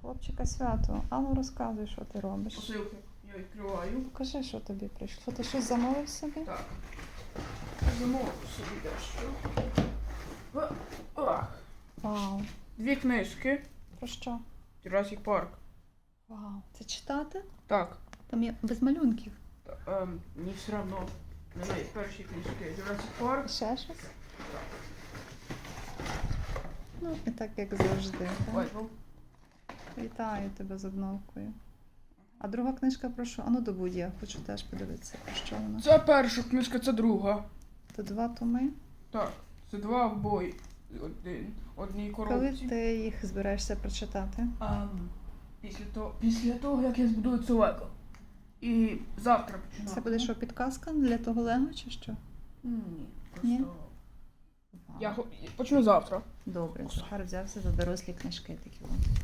Хлопчика свято. Ану розказуй, що ти робиш. Посилки я відкриваю. Покажи, що тобі прийшло. Ти щось замовив собі? Так. Замовив собі дещо. Ах. Вау. Дві книжки. Про що? Jurassic Park. Вау. Це читати? Так. Там є без малюнків. Та, ем, мені все одно. Не знаю, перші книжки Jurassic Park. Ще щось? Так. Ну, і так як завжди. Так? Вітаю тебе з обновкою. А друга книжка про що? Ану добудь, я хочу теж подивитися, про що вона. Це перша книжка, це друга. То два томи. Так, це два в бой. Один. Одній Коли ти їх збираєшся прочитати? Ем, після, того, після того, як я збудую це лего. І завтра починаю. Це буде що, підказка для того Лего чи що? Ні, просто. Ні? Я го- почну завтра. Добре, Захар взявся за дорослі книжки такі. от.